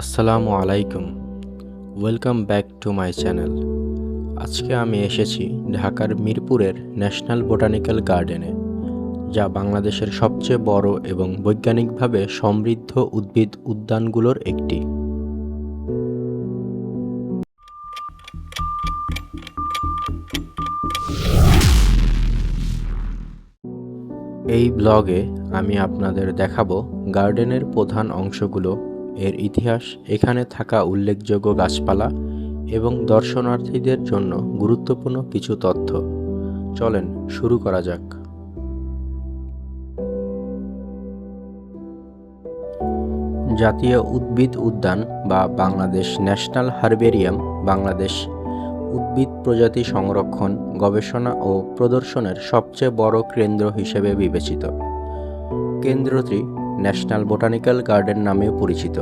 আসসালামু আলাইকুম। Welcome back to my channel আজকে আমি এসেছি ঢাকার মিরপুরের ন্যাশনাল বোটানিক্যাল গার্ডেনে, যা বাংলাদেশের সবচেয়ে বড় এবং বৈজ্ঞানিকভাবে সমৃদ্ধ উদ্ভিদ উদ্যানগুলোর একটি। এই ব্লগে আমি আপনাদের দেখাবো গার্ডেনের প্রধান অংশগুলো এর ইতিহাস, এখানে থাকা উল্লেখযোগ্য গাছপালা এবং দর্শনার্থীদের জন্য গুরুত্বপূর্ণ কিছু তথ্য। চলেন, শুরু করা যাক। জাতীয় উদ্ভিদ উদ্যান বা বাংলাদেশ ন্যাশনাল হার্বেরিয়াম, বাংলাদেশ উদ্ভিদ প্রজাতি সংরক্ষণ, গবেষণা ও প্রদর্শনের সবচেয়ে বড় কেন্দ্র হিসেবে বিবেচিত। কেন্দ্রটি ন্যাশনাল বোটানিক্যাল গার্ডেন নামেও পরিচিত।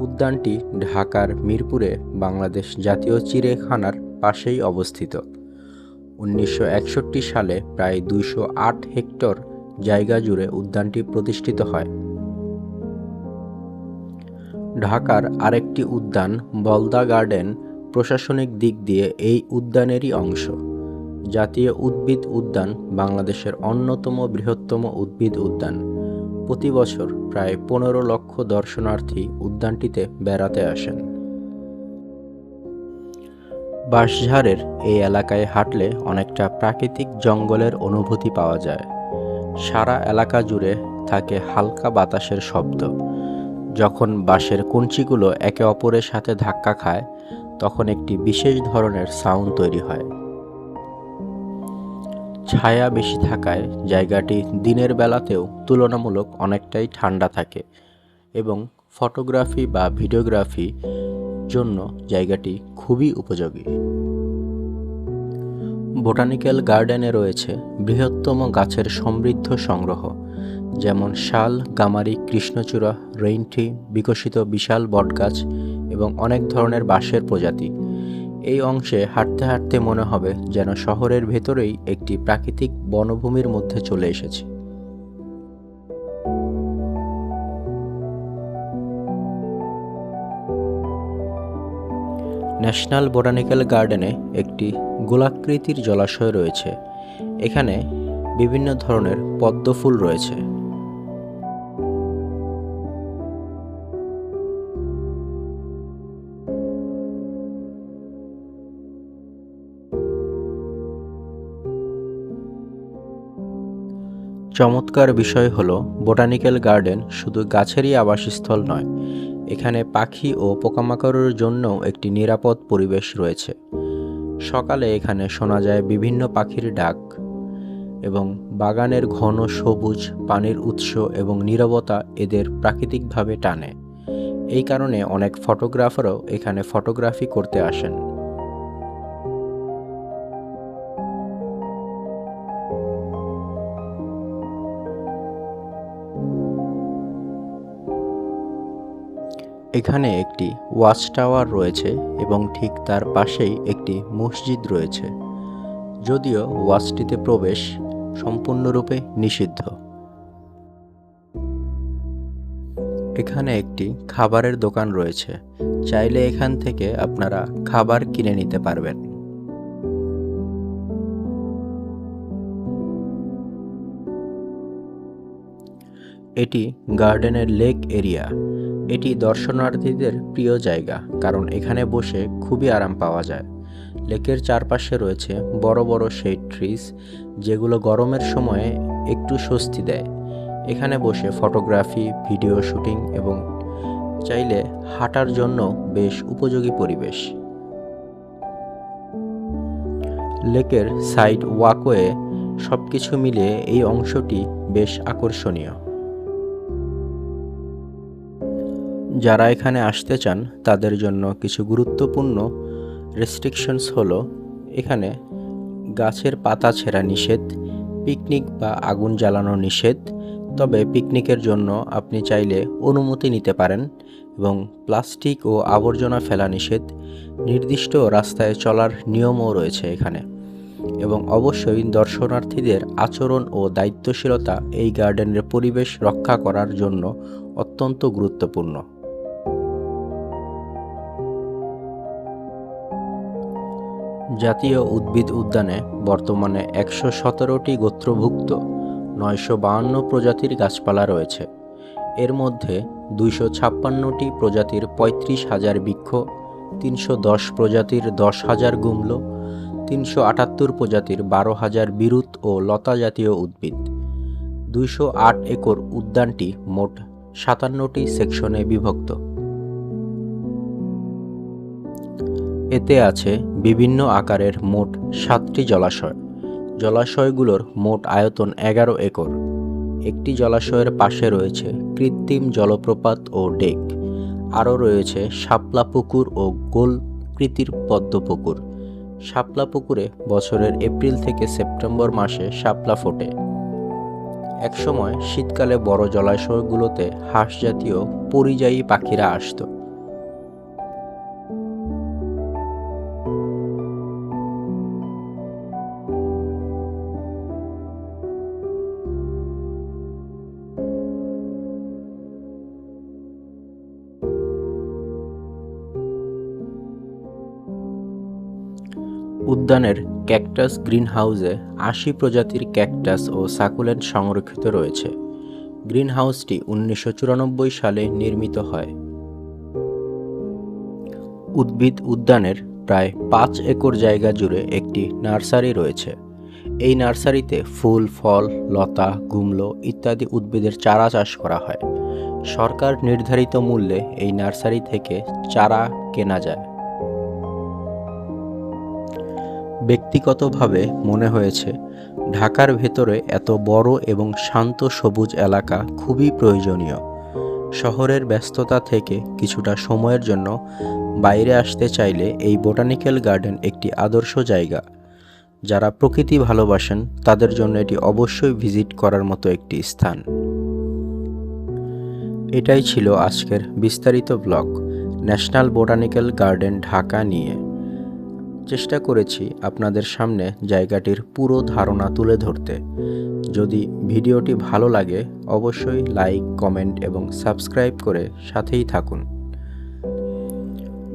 উদ্যানটি ঢাকার মিরপুরে বাংলাদেশ জাতীয় চিড়িয়াখানার পাশেই অবস্থিত। উনিশশো একষট্টি সালে প্রায় দুইশো আট হেক্টর জায়গা জুড়ে উদ্যানটি প্রতিষ্ঠিত হয়। ঢাকার আরেকটি উদ্যান, বলদা গার্ডেন, প্রশাসনিক দিক দিয়ে এই উদ্যানেরই অংশ। জাতীয় উদ্ভিদ উদ্যান বাংলাদেশের অন্যতম বৃহত্তম উদ্ভিদ উদ্যান। প্রতি বছর প্রায় পনেরো লক্ষ দর্শনার্থী উদ্যানটিতে বেড়াতে আসেন। বাঁশঝাড়ের এই এলাকায় হাঁটলে অনেকটা প্রাকৃতিক জঙ্গলের অনুভূতি পাওয়া যায়। সারা এলাকা জুড়ে থাকে হালকা বাতাসের শব্দ। যখন বাঁশের কুঞ্চিগুলো একে অপরের সাথে ধাক্কা খায়, তখন একটি বিশেষ ধরনের সাউন্ড তৈরি হয়। ছায়া বেশি থাকায় জায়গাটি দিনের বেলাতেও তুলনামূলক অনেকটাই ঠান্ডা থাকে এবং ফটোগ্রাফি বা ভিডিওগ্রাফি জন্য জায়গাটি খুবই উপযোগী। বোটানিক্যাল গার্ডেনে রয়েছে বৃহত্তম গাছের সমৃদ্ধ সংগ্রহ, যেমন শাল, গামারি, কৃষ্ণচূড়া রেইনট্রি বিকশিত বিশাল বটগাছ এবং অনেক ধরনের বাঁশের প্রজাতি। এই অংশে হাঁটতে হাঁটতে মনে হবে যেন শহরের ভেতরেই একটি প্রাকৃতিক বনভূমির মধ্যে চলে এসেছি। ন্যাশনাল বোটানিক্যাল গার্ডেনে একটি গোলাকৃতির জলাশয় রয়েছে। এখানে বিভিন্ন ধরনের পদ্ম ফুল রয়েছে। চমৎকার বিষয় হলো, বোটানিক্যাল গার্ডেন শুধু গাছেরই আবাসস্থল নয়, এখানে পাখি ও পোকামাকড়ের জন্যও একটি নিরাপদ পরিবেশ রয়েছে। সকালে এখানে শোনা যায় বিভিন্ন পাখির ডাক এবং বাগানের ঘন সবুজ পানির উৎস এবং নীরবতা এদের প্রাকৃতিকভাবে টানে। এই কারণে অনেক ফটোগ্রাফারও এখানে ফটোগ্রাফি করতে আসেন। এখানে একটি ওয়াচ টাওয়ার রয়েছে এবং ঠিক তার পাশেই একটি মসজিদ রয়েছে। যদিও ওয়াচটিতে প্রবেশ সম্পূর্ণরূপে নিষিদ্ধ। এখানে একটি খাবারের দোকান রয়েছে। চাইলে এখান থেকে আপনারা খাবার কিনে নিতে পারবেন। এটি গার্ডেনের লেক এরিয়া। এটি দর্শনার্থীদের প্রিয় জায়গা, কারণ এখানে বসে খুবই আরাম পাওয়া যায়। লেকের চারপাশে রয়েছে বড় বড় শেড ট্রিজ যেগুলো গরমের সময়ে একটু স্বস্তি দেয়। এখানে বসে ফটোগ্রাফি ভিডিও শুটিং এবং চাইলে হাঁটার জন্য বেশ উপযোগী পরিবেশ। লেকের সাইড ওয়াকওয়ে সব কিছু মিলিয়ে এই অংশটি বেশ আকর্ষণীয়। যারা এখানে আসতে চান, তাদের জন্য কিছু গুরুত্বপূর্ণ রেস্ট্রিকশনস হলো, এখানে গাছের পাতা ছেঁড়া নিষেধ পিকনিক বা আগুন জ্বালানো নিষেধ। তবে পিকনিকের জন্য আপনি চাইলে অনুমতি নিতে পারেন এবং প্লাস্টিক ও আবর্জনা ফেলা নিষেধ, নির্দিষ্ট রাস্তায় চলার নিয়মও রয়েছে এখানে। এবং অবশ্যই দর্শনার্থীদের আচরণ ও দায়িত্বশীলতা এই গার্ডেনের পরিবেশ রক্ষা করার জন্য অত্যন্ত গুরুত্বপূর্ণ। জাতীয় উদ্ভিদ উদ্যানে বর্তমানে একশো সতেরোটি গোত্রভুক্ত, নয়শো বাহান্ন প্রজাতির গাছপালা রয়েছে। এর মধ্যে দুইশো ছাপ্পান্নটি প্রজাতির পঁয়ত্রিশ হাজার বৃক্ষ, তিনশো দশ প্রজাতির দশ হাজার গুমলো, তিনশো আটাত্তর প্রজাতির বারো হাজার বিরুৎ ও লতা জাতীয় উদ্ভিদ। দুইশো আট একর উদ্যানটি মোট সাতান্নটি সেকশনে বিভক্ত। এতে আছে বিভিন্ন আকারের মোট সাতটি জলাশয়। জলাশয়গুলোর মোট আয়তন এগারো একর। একটি জলাশয়ের পাশে রয়েছে কৃত্রিম জলপ্রপাত ও ডেক। আরও রয়েছে শাপলা পুকুর ও গোলকৃতির পদ্ম পুকুর। শাপলা পুকুরে বছরের এপ্রিল থেকে সেপ্টেম্বর মাসে শাপলা ফোটে। একসময় শীতকালে বড় জলাশয়গুলোতে হাঁস জাতীয় পরিযায়ী পাখিরা আসতো। উদ্যানের ক্যাকটাস গ্রিনহাউসে আশি প্রজাতির ক্যাকটাস ও সাকুলেন্ট সংরক্ষিত রয়েছে। গ্রিনহাউসটি উনিশশো চুরানব্বই সালে নির্মিত হয়। উদ্ভিদ উদ্যানের প্রায় পাঁচ একর জায়গা জুড়ে একটি নার্সারি রয়েছে। এই নার্সারিতে ফুল, ফল, লতা, গুমলো ইত্যাদি উদ্ভিদের চারা চাষ করা হয়। সরকার নির্ধারিত মূল্যে এই নার্সারি থেকে চারা কেনা যায়। ব্যক্তিগতভাবে মনে হয়েছে, ঢাকার ভেতরে এত বড় এবং শান্ত সবুজ এলাকা খুবই প্রয়োজনীয়। শহরের ব্যস্ততা থেকে কিছুটা সময়ের জন্য বাইরে আসতে চাইলে এই বোটানিক্যাল গার্ডেন একটি আদর্শ জায়গা। যারা প্রকৃতি ভালোবাসেন, তাদের জন্য এটি অবশ্যই ভিজিট করার মতো একটি স্থান। এটাই ছিল আজকের বিস্তারিত blog, national botanical garden Dhaka নিয়ে। চেষ্টা করেছি আপনাদের সামনে জায়গাটির পুরো ধারণা তুলে ধরতে। যদি ভিডিওটি ভালো লাগে, অবশ্যই লাইক, কমেন্ট এবং সাবস্ক্রাইব করে সাথেই থাকুন।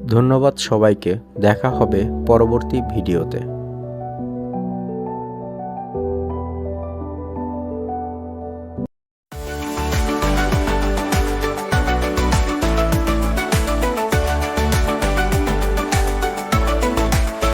ধন্যবাদ সবাইকে, দেখা হবে পরবর্তী ভিডিওতে।